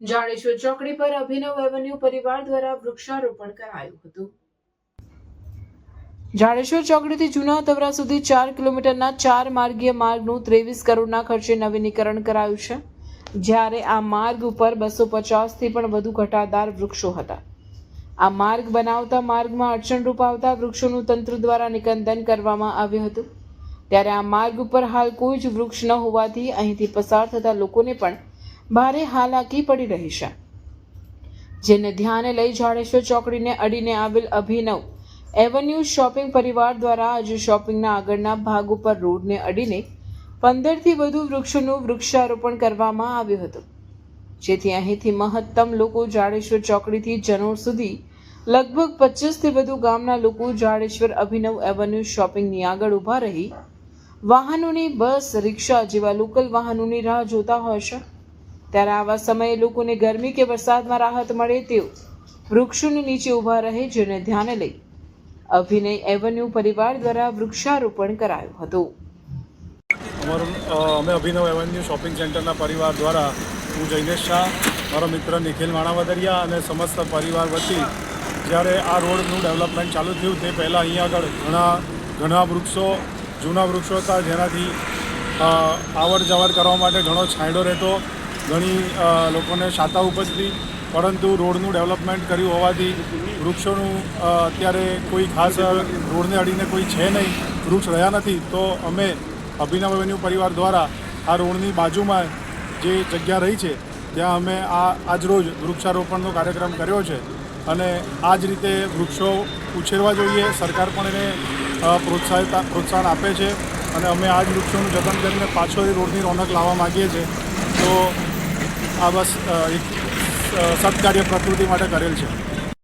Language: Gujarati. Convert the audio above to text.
જાડેશ્વર ચોકડી પર અભિનવ એવન્યુ પરિવાર દ્વારા વૃક્ષારોપણ કરાયું હતું. જાડેશ્વર ચોકડીથી જૂના તવરા સુધી ચાર કિલોમીટરના ચાર માર્ગીય માર્ગનું ત્રેવીસ કરોડના ખર્ચે નવીનીકરણ કરાયું છે, જ્યારે આ માર્ગ ઉપર બસો પચાસથી પણ વધુ ઘટાદાર વૃક્ષો હતા. આ માર્ગ બનાવતા માર્ગમાં અડચણરૂપ આવતા વૃક્ષોનું તંત્ર દ્વારા નિકંદન કરવામાં આવ્યું હતું. ત્યારે આ માર્ગ ઉપર હાલ કોઈ જ વૃક્ષ ન હોવાથી અહીંથી પસાર થતા લોકોને પણ ભારે હાલાકી પડી રહી છે. જેને ધ્યાને લઈ જાડેશ્વર ચોકડીને અડીને આવેલ અભિનવ એવન્યુ શોપિંગ પરિવાર દ્વારા આજે શોપિંગના આગળના ભાગ ઉપર રોડને અડીને પંદરથી વધુ વૃક્ષોનું વૃક્ષારોપણ કરવામાં આવ્યું હતું. જેથી અહીંથી મહત્તમ લોકો જાડેશ્વર ચોકડીથી જનોર સુધી લગભગ પચીસથી વધુ ગામના લોકો જાડેશ્વર અભિનવ એવન્યુ શોપિંગની આગળ ઊભા રહી વાહનોની, બસ, રિક્ષા જેવા લોકલ વાહનોની રાહ જોતા હોય છે. ત્યારે આવા સમયે લોકોને ગરમી કે વરસાદમાં રાહત મળે તેવું વૃક્ષોની નીચે ઊભા રહે જેને ધ્યાને લઈ અભિનય એવન્યુ પરિવાર દ્વારા વૃક્ષારોપણ કરાયું હતું. અમારું અમે અભિનવ એવન્યુ શોપિંગ સેન્ટરના પરિવાર દ્વારા હું જૈનેશ શાહ, મારો મિત્ર નિખિલ માણાવદરિયા અને સમસ્ત પરિવાર વતી જ્યારે આ રોડનું ડેવલપમેન્ટ ચાલુ થયું તે પહેલાં અહીંયા આગળ ઘણા ઘણા વૃક્ષો, જૂના વૃક્ષો હતા જેનાથી આવર જવર કરવા માટે ઘણો છાંયડો રહેતો. ઘણી લોકોને શાતા ઉપજતી, પરંતુ રોડનું ડેવલપમેન્ટ કર્યું હોવાથી વૃક્ષોનું અત્યારે કોઈ ખાસ રોડને અડીને કોઈ છે નહીં, વૃક્ષ રહ્યા નથી, તો અમે અભિનવ એવન્યુ પરિવાર દ્વારા આ રોડની બાજુમાં જે જગ્યા રહી છે, ત્યાં અમે આ આજરોજ વૃક્ષારોપણનો કાર્યક્રમ કર્યો છે. અને આ જ રીતે વૃક્ષો ઉછેરવા જોઈએ, સરકાર પણ એને પ્રોત્સાહિત, પ્રોત્સાહન આપે છે. અને અમે આ જ વૃક્ષોનું જતન કરીને પાછો એ રોડની રોનક લાવવા માગીએ છીએ. તો આ બસ અ, એક અ, સત્કાર્ય પ્રકૃતિ માટે કરેલ છે.